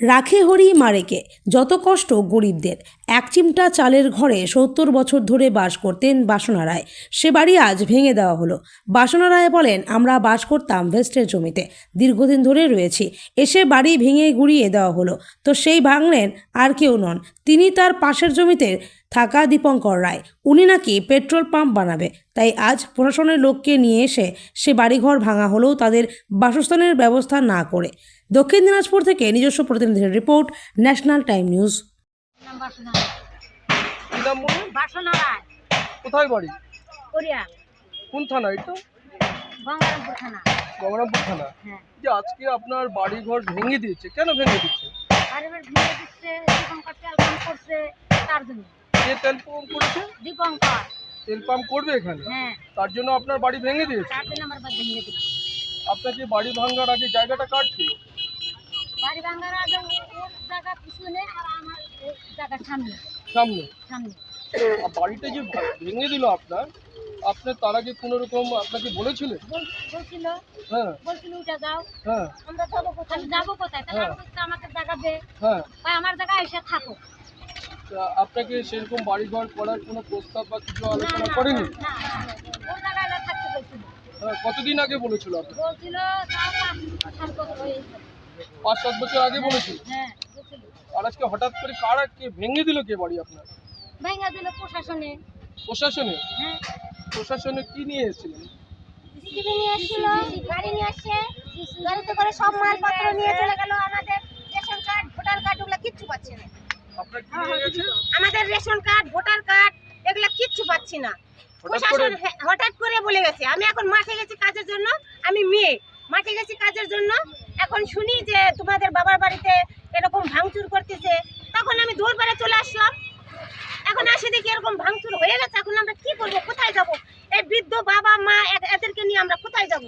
রাখে হরি মারেকে। যত কষ্ট গরিবদের। এক চিমটা চালের ঘরে সত্তর বছর ধরে বাস করতেন বাসনা রায়। সে বাড়ি আজ ভেঙে দেওয়া হলো। বাসনা রায় বলেন, আমরা বাস করতাম ভেস্টের জমিতে। দীর্ঘদিন ধরে রয়েছি। এসে বাড়ি ভেঙে গুড়িয়ে দেওয়া হলো। তো সেই ভাঙলেন আর কেউ নন। তিনি তার পাশের জমিতে থাকা দীপঙ্কর রায়। উনি নাকি পেট্রোল পাম্প বানাবে। তাই আজ প্রশাসনের লোককে নিয়ে এসে সে বাড়িঘর ভাঙা হলেও তাদের বাসস্থানের ব্যবস্থা না করে দক্ষিণ দিনাজপুর থেকে নিজস্ব প্রতিনিধির রিপোর্ট ন্যাশনাল টাইম নিউজ। কোথায় বাড়ি? কোন থানা এটা গঙ্গারামপুর থানা। গঙ্গারামপুর থানা? হ্যাঁ। যে আজকে আপনার বাড়ি ঘর ভেঙে দিয়েছে কেন ভেঙে দিচ্ছে বাড়িবার ভেঙে দিচ্ছে দীপঙ্কর তেল পাম্প করছে তার জন্য। কে তেল পাম্প করেছে? দীপঙ্কর। তেল পাম্প করবে এখানে? হ্যাঁ। তার জন্য আপনার বাড়ি ভেঙে দিয়েছে? তার জন্য আমার বাড়ি ভেঙে দিচ্ছে আপনার যে বাড়ি ভাঙার আগে জায়গাটা কার ছিল? বাড়ি ভাঙার আগে ওর জায়গা পিছনে আর আমার এই সামনে। সামনে? সামনে। বাড়িটা যে ভেঙে দিল আপনার আপনার তার আগে কোনো রকম আপনাকে বলছিল? হ্যাঁ। বলছিল উঠে যাও। হ্যাঁ। আমরা যাব কোথায়? আমি যাব কোথায়? তাহলে হ্যাঁ। আমি আমাকে জায়গা দে। হ্যাঁ। ভাই আমার জায়গা এসে থাকো। আপনাকে সেরকম বাড়ি ঘর করার কোনো প্রস্তাব বা কিছু আলোচনা করেনি? হ্যাঁ, কতদিন আগে বলেছিল বলছিল পাঁচ সাত বছর আগে বলেছিল। হ্যাঁ আর আজকে হঠাৎ করে কারা কে ভেঙে দিল কে বাড়ি আপনার? ভেঙে দিল প্রশাসনে। প্রশাসনে? হ্যাঁ। প্রশাসনে কি নিয়ে এসেছিলেন? সিসিটিভি নিয়ে এসেছিল গাড়ি নিয়ে আসছে গাড়িতে করে সব মালপত্র নিয়ে চলে গেল আমাদের। রেশন কার্ড ভোটার কার্ড ওগুলো কিচ্ছু পাচ্ছি না। আপনার কি নিয়ে গেছে? আমাদের রেশন কার্ড ভোটার কার্ড এগুলো কিচ্ছু পাচ্ছি না। প্রশাসন হ্যাঁ, হঠাৎ করে বলে গেছে। আমি এখন মাঠে গেছি কাজের জন্য আমি মেয়ে। মাঠে গেছি কাজের জন্য এখন শুনি যে তোমাদের বাবার বাড়িতে এরকম ভাঙচুর করতেছে তখন আমি দৌড় বেড়ে চলে আসলাম। এখন আসে দেখি এরকম ভাঙচুর হয়ে গেছে এখন আমরা কি করব কোথায় যাব? এই বৃদ্ধ বাবা মা এদেরকে নিয়ে আমরা কোথায় যাব?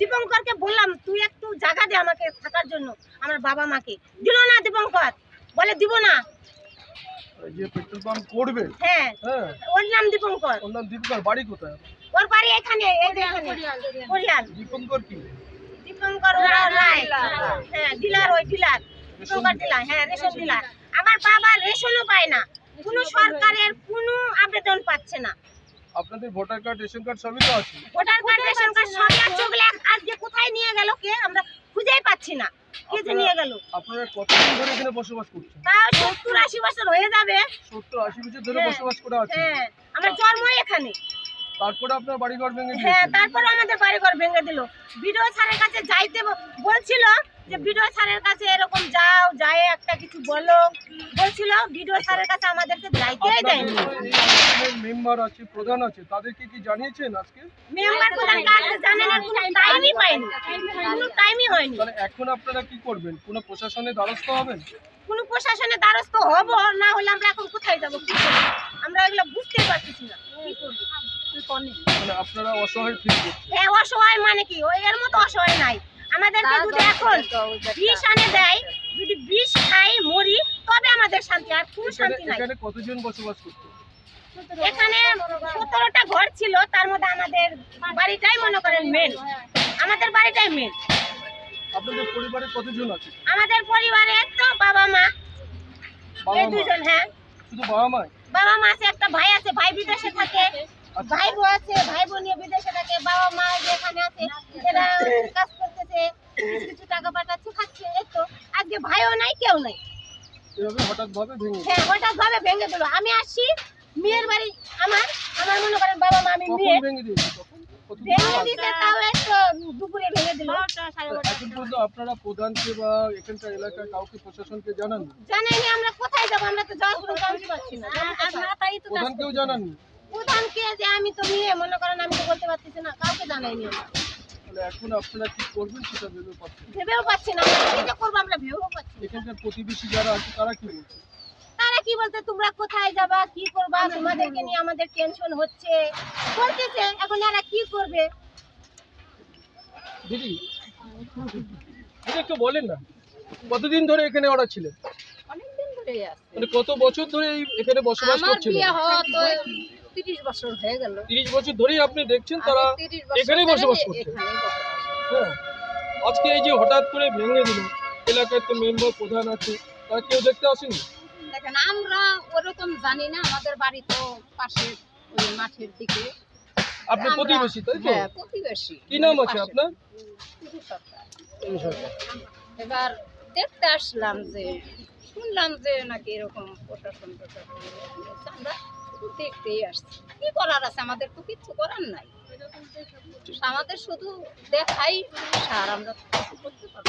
দীপঙ্করকে বললাম তুই একটু জায়গা দে আমাকে থাকার জন্য আমার বাবা মাকে। দিল না দীপঙ্কর বলে দিব না। যে পেট্রোল পাম্প করবে? হ্যাঁ হ্যাঁ। ওর নাম দীপঙ্কর। ওর নাম দীপঙ্কর বাড়ি কোথায়? ওর বাড়ি এখানে এই যে এখানে দীপঙ্কর কি? দীপঙ্কর রায় হ্যাঁ ডিলার ওই ডিলার দীপঙ্কর ডিলার হ্যাঁ রেশন ডিলার আমার বাবা রেশনও পায় না। কোনো সরকারের কোনো আবেদন পাচ্ছে না। আপনাদের ভোটার কার্ড রেশন কার্ড সবই তো আছে? ভোটার কার্ড রেশন কার্ড সবই আছে ওগুলো আজকে কোথায় নিয়ে গেল কে আমরা খুঁজেই পাচ্ছি না। কে যে নিয়ে গেল? আপনারা কতদিন ধরে এখানে বসবাস করছেন? তাও সত্তর আশি বছর হয়ে যাবে। সত্তর আশি বছর ধরে হ্যাঁ। বসবাস করে আছেন হ্যাঁ আমার জন্মই এখানে। তারপরে আপনার বাড়ি ঘর ভেঙে হ্যাঁ তারপর আমাদের বাড়িঘর ভেঙে দিল। বিডিও স্যারের কাছে যাইতে বলছিল যে বিডিও স্যারের কাছে এরকম যাও যায় একটা কিছু বলো। বলছিল বিডিও স্যারের কাছে আমাদেরকে যাইতেই দেয়নি। মেম্বার আছে প্রধান আছে তাদেরকে কি জানিয়েছেন আজকে? মেম্বার প্রধান কাছে না কোনো টাইমই পাইনি। কোনো টাইমই হয়নি। তাহলে এখন আপনারা কি করবেন? কোনো প্রশাসনের দ্বারস্থ হবেন? কোনো প্রশাসনের দ্বারস্থ হব না হলে আমরা এখন কোথায় যাব? আমরা এগুলো বুঝতেই পারতেছি না কি করব মানে আপনারা অসহায় ফিল করছেন? অসহায় মানে কি? ওই এর মতো অসহায় নাই। আমাদেরকে যদি এখন বিষ আনে দেয় যদি বিষ খাই মরি তবে আমাদের শান্তি আর কোনো এখানে শান্তি নাই। এখানে কতজন বসবাস করতো? এখানে সতেরোটা ঘর ছিল তার মধ্যে আমাদের বাড়িটাই মনে করেন মেন আমাদের বাড়িটাই মেন আপনাদের পরিবারে কতজন আছে? আমাদের পরিবারে তো বাবা মা। এই দুজন হ্যাঁ। শুধু বাবা মা বাবা মা আছে একটা ভাই আছে ভাই বিদেশে থাকে। ভাই বোন আছে ভাই বোন নিয়ে বিদেশে থাকে বাবা মা যেখানে আছে এরা কাজ করতেছে কিছু টাকা পাঠাচ্ছে খাচ্ছে এই তো। আজকে ভাইও নাই কেউ নাই। এভাবে হঠাৎ ভাবে ভেঙে হ্যাঁ হঠাৎ ভাবে ভেঙে দিল। আমি আসছি মেয়ের বাড়ি আমার আমার মনে করেন বাবা মা আমি মেয়ে ভেঙে তাও একটু দুপুরে ভেঙে দিল। এখন পর্যন্ত আপনারা প্রধানকে বা এখানকার এলাকার কাউকে প্রশাসনকে জানাননি? জানাইনি আমরা কোথায় যাব? আমরা তো যাওয়ার কোনো পাচ্ছি না। প্রধানকেও জানাননি? প্রধানকে যে আমি তো মেয়ে মনে করেন আমি তো বলতে পারতেছি না কাউকে জানাইনি আমরা। এখন আপনারা কি করবেন সেটা ভেবে পাচ্ছেন ভেবেও পাচ্ছি না কি যে করব আমরা ভেবেও পাচ্ছি এখানকার প্রতিবেশী যারা আছে তারা কি বলছে? তারা কি বলতে তোমরা কোথায় যাবা কি করবা তোমাদেরকে নিয়ে আমাদের টেনশন হচ্ছে। বলতেছে এখন এরা কি করবে? দিদি একটু বলেন না কতদিন ধরে এখানে ওরা ছিলেন অনেকদিন ধরে আছে। মানে কত বছর ধরে এখানে বসবাস আমার বিয়ে হওয়া তো তিরিশ বছর হয়ে গেল। তিরিশ বছর ধরেই আপনি দেখছেন তারা আমি 30 বছর এখানেই বসবাস করছে। হ্যাঁ। আজকে এই যে হঠাৎ করে ভেঙে দিল এলাকায় তো মেম্বার প্রধান আছে তারা কেউ দেখতে আসেনি? দেখেন আমরা ওরকম জানি না আমাদের বাড়ি তো পাশে ওই মাঠের দিকে। আপনি প্রতিবেশী তাই তো? হ্যাঁ প্রতিবেশী। কি নাম আছে আপনার? এবার দেখতে আসলাম যে শুনলাম যে নাকি এরকম প্রশাসন প্রশাসন আমরা দেখতেই আসছি। কি করার আছে? আমাদের তো কিচ্ছু করার নাই। আমাদের শুধু দেখাই সার আমরা কিছু করতে পারব